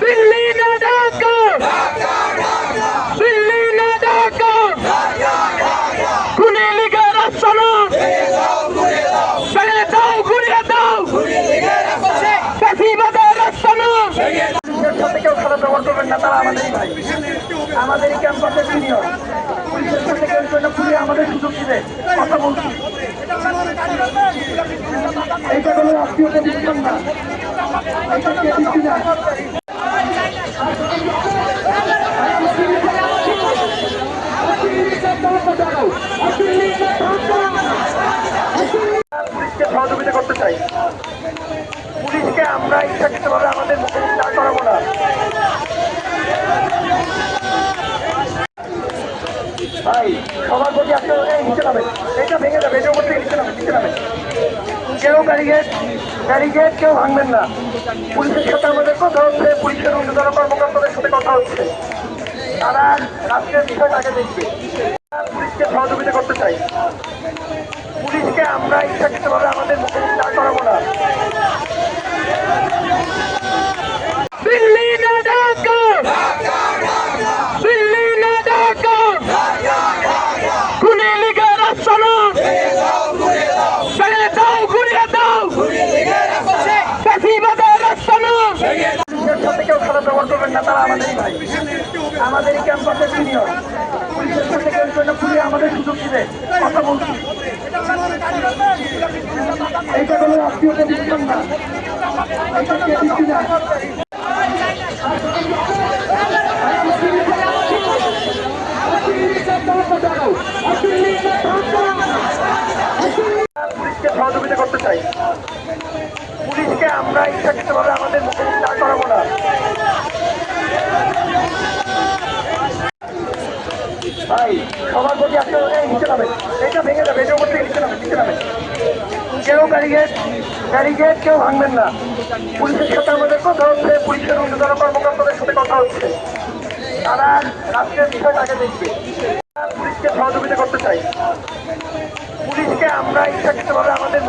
দিল্লি না ঢাকা দিল্লি না ঢাকা খুনি লীগের আস্তানা ছেড়ে দাও ঘুরিয়ে আমাদেরই ভাই আমাদের সুযোগ দিবে, কথা বলছি এইটা কে দিচ্ছি না পুলিশকে সহযোগিতা করতে চাই পুলিশকে আমরা ইচ্ছাকৃতভাবে আমাদের মুখোমুখি দাঁড় করাবো না ভাই সবার প্রতি এই নিচে নামে এটা ভেঙে যাবে এটা উপর থেকে নিচে নামে নিচে নামে কেউ কেউ ভাঙবেন না পুলিশের সাথে আমাদের কথা হচ্ছে পুলিশের ঊর্ধ্বতন কর্মকর্তাদের সাথে কথা হচ্ছে তারা রাষ্ট্রের বিষয়টা আগে দেখবে সহযোগিতা করতে চাই। পুলিশকে আমরা ইচ্ছাকৃতভাবে আমাদের মুখোমুখি দাঁড় করাবো না। দিল্লি না ঢাকা দিল্লি না ঢাকা খুনি লীগের আস্তানা ছেড়ে দাও ঘুরিয়ে দাও ফ্যাসিবাদের আস্তানা পুলিশের সাথে কেউ খারাপ ব্যবহার করবেন না তারা আমাদেরই ভাই আমাদেরই ক্যাম্পাসের সিনিয়র পুলিশের সাথে কেউ জন্য পুলিশ আমাদের সুযোগ দিবে কথা বলছি কোনো রাষ্ট্রীয় প্রতিষ্ঠান না এইটা দিচ্ছি না পুলিশকে সহযোগিতা করতে চাই। পুলিশকে আমরা ইচ্ছাকৃতভাবে আমাদের মুখোমুখি দাঁড় করাবো না। ভাই, সবার প্রতি এই নিচে এটা ভেঙে যাবে এটা উপর থেকে নিচে নামে নিচে নামে কেউ গাড়ি গেট গাড়ি গেট, কেউ ভাঙবেন না। পুলিশের সাথে আমাদের কথা হচ্ছে, পুলিশের উন্নতর কর্মকর্তাদের সাথে কথা হচ্ছে। তারা রাষ্ট্রের বিষয় তাকে দেখবে। পুলিশকে সহযোগিতা করতে চাই। পুলিশকে আমরা ইচ্ছাকৃতভাবে আমাদের